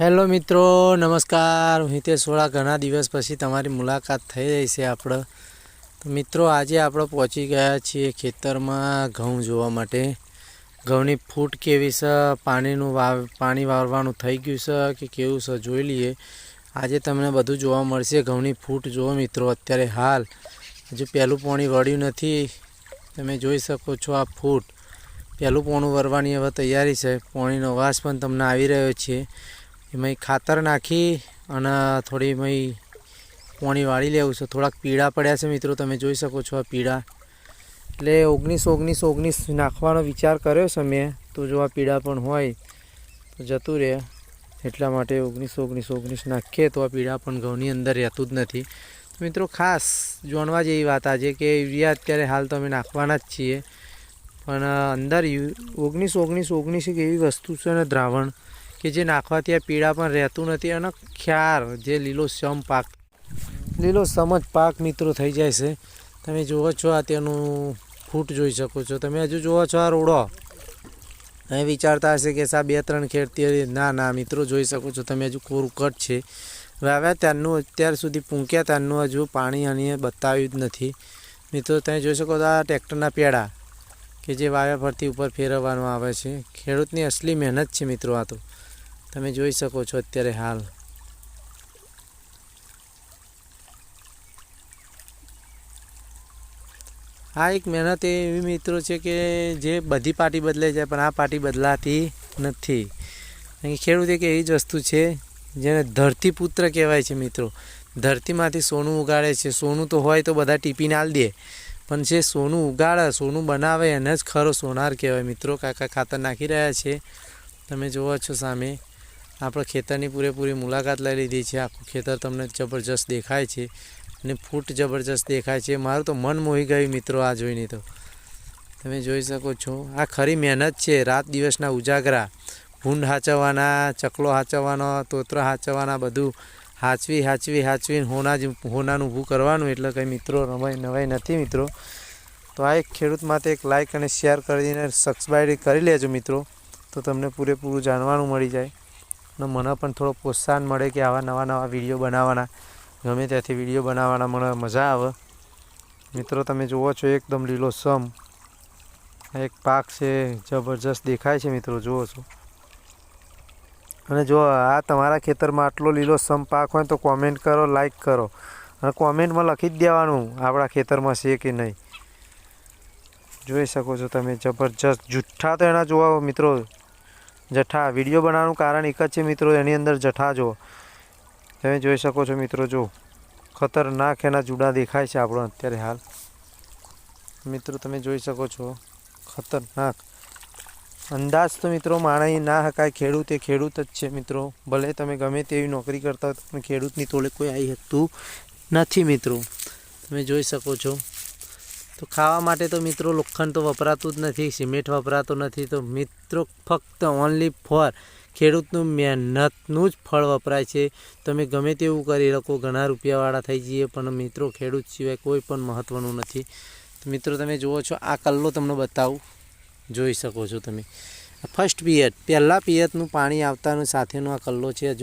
Hello મિત્રો, નમસ્કાર. હું હિતેશ વોળા. ઘણા દિવસ પછી તમારી મુલાકાત થઈ રહી છે આપણે તો મિત્રો, આજે આપણે પહોંચી ગયા છીએ ખેતરમાં ઘઉં જોવા માટે. ઘઉંની ફૂટ કેવી છે? પાણીનું વાવ પાણી વાવવાનું થઈ ગયું છે કે કેવું છે? જોઈ લઈએ. આજે તમને બધું જોવા મળશે ઘઉંની ફૂટ. જુઓ મિત્રો, અત્યારે હાલ હજુ પહેલું પાણી વળ્યું નથી. તમે જોઈ શકો છો આ ફૂટ. પહેલું પોણું વરવાની હવે તૈયારી છે. પોણીનો વાસ પણ તમને આવી રહ્યો છે. એમાં ખાતર નાખી અને થોડી એમાં પોણી વાળી લેવું છે. થોડાક પીળા પડ્યા છે મિત્રો, તમે જોઈ શકો છો આ પીળા. એટલે ઓગણીસ ઓગણીસ ઓગણીસ નાખવાનો વિચાર કર્યો છે મેં. તો જો આ પીળા પણ હોય, તો જતું રહે. એટલા માટે ઓગણીસ ઓગણીસ ઓગણીસ નાખીએ તો આ પીળા પણ ઘઉંની અંદર રહેતું જ નથી. મિત્રો, ખાસ જાણવા જેવી વાત આજે કે યુરિયા અત્યારે હાલ તો અમે નાખવાના જ છીએ. પણ અંદર યુ- ઓગણીસ ઓગણીસ ઓગણીસ એક એવી વસ્તુ છે ને દ્રાવણ કે જે નાખવાથી આ પીળા પણ રહેતું નથી અને ખ્યાર, જે લીલો સમ પાક, લીલો સમ જ પાક મિત્રો થઈ જાય છે. તમે જુઓ છો આ તેનું ફૂટ જોઈ શકો છો. તમે હજુ જુઓ છો આ રોડો. અહીં વિચારતા હશે કે સા બે ત્રણ ખેડતી ના ના, મિત્રો જોઈ શકો છો. તમે હજુ કોરું કટ છે વાવ્યા ત્યારનું અત્યાર સુધી પૂંક્યા ત્યારનું હજુ પાણી અને બતાવ્યું જ નથી. મિત્રો તમે જોઈ શકો તો આ ટ્રેક્ટરના પેડા કે જે વાવ્યા પરથી ઉપર ફેરવવાનું આવે છે. ખેડૂતની અસલી મહેનત છે મિત્રો આ તો. તમે જોઈ શકો છો અત્યારે હાલ. આ એક મહેનત એવી મિત્રો છે કે જે બધી પાર્ટી બદલાઈ જાય, પણ આ પાર્ટી બદલાતી નથી. ખેડૂત એક એવી જ વસ્તુ છે, જેને ધરતીપુત્ર કહેવાય છે મિત્રો. ધરતીમાંથી સોનું ઉગાડે છે. સોનું તો હોય તો બધા ટીપીને આલ દે. પણ જે સોનું ઉગાડે, સોનું બનાવે, એને જ ખરો સોનાર કહેવાય. મિત્રો કાકા ખાતર નાખી રહ્યા છે. તમે જુઓ છો સામે. આપણે ખેતરની પૂરેપૂરી મુલાકાત લઈ લીધી છે. આખું ખેતર તમને જબરજસ્ત દેખાય છે અને ફૂટ જબરજસ્ત દેખાય છે. મારું તો મન મોહી ગયું મિત્રો આ જોઈને તો. તમે જોઈ શકો છો, આ ખરી મહેનત છે. રાત દિવસના ઉજાગરા, ભૂંડ હાચવવાના, ચકલો હાચવવાનો, તોતરો હાચવવાના, બધું હાચવી હાચવી હાચવીને હોના જ હોનાનું ઊભું કરવાનું એટલે કંઈ મિત્રો રમાય નવાઈ નથી મિત્રો. તો આ એક ખેડૂત માટે એક લાઇક અને શેર કરીને સબસ્ક્રાઈબ કરી લેજો મિત્રો. તો તમને પૂરેપૂરું જાણવાનું મળી જાય. અને મને પણ થોડો પ્રોત્સાહન મળે કે આવા નવા નવા વીડિયો બનાવવાના. ગમે ત્યાંથી વીડિયો બનાવવાના, મને મજા આવે. મિત્રો, તમે જુઓ છો, એકદમ લીલો સમ. એક પાક છે, જબરજસ્ત દેખાય છે, મિત્રો, જુઓ છો. અને જો આ તમારા ખેતરમાં આટલો લીલો સમ પાક હોય તો કોમેન્ટ કરો લાઈક કરો. અને કોમેન્ટમાં લખી જ દેવાનું, આપણા ખેતરમાં છે કે નહીં. જોઈ શકો છો તમે, જબરજસ્ત જુઠ્ઠા તો એના જોવા, મિત્રો જઠ્ઠા વીડિયો બનાવવાનું કારણ એક જ છે મિત્રો, એની અંદર જઠ્ઠા જો તમે જોઈ શકો છો મિત્રો, જો ખતરનાક એના જુડા દેખાય છે આપણો અત્યારે હાલ. મિત્રો, તમે જોઈ શકો છો, ખતરનાક. અંદાજ તો મિત્રો માણાઈ ના હકાય, ખેડૂત એ ખેડૂત જ છે મિત્રો. ભલે તમે ગમે તેવી નોકરી કરતા હોય તમે ખેડૂતની તોલે કોઈ આવી શકતું નથી મિત્રો. તમે જોઈ શકો છો. તો ખાવા માટે તો મિત્રો લોખંડ તો વપરાતું જ નથી, સિમેન્ટ વપરાતો નથી, તો મિત્રો ફક્ત ઓનલી ફોર ખેડૂતનું મહેનતનું જ ફળ વપરાય છે. તમે ગમે તેવું કરી શકો, ઘણા રૂપિયાવાળા થઈ જઈએ, પણ મિત્રો ખેડૂત સિવાય કોઈ પણ મહત્ત્વનું નથી. તો મિત્રો તમે જુઓ છો, આ કલ્લો તમને બતાવું. જોઈ શકો છો તમે. ફર્સ્ટ પિયત, પહેલાં પિયતનું પાણી આવતાનું સાથેનો આ કલ્લો છે.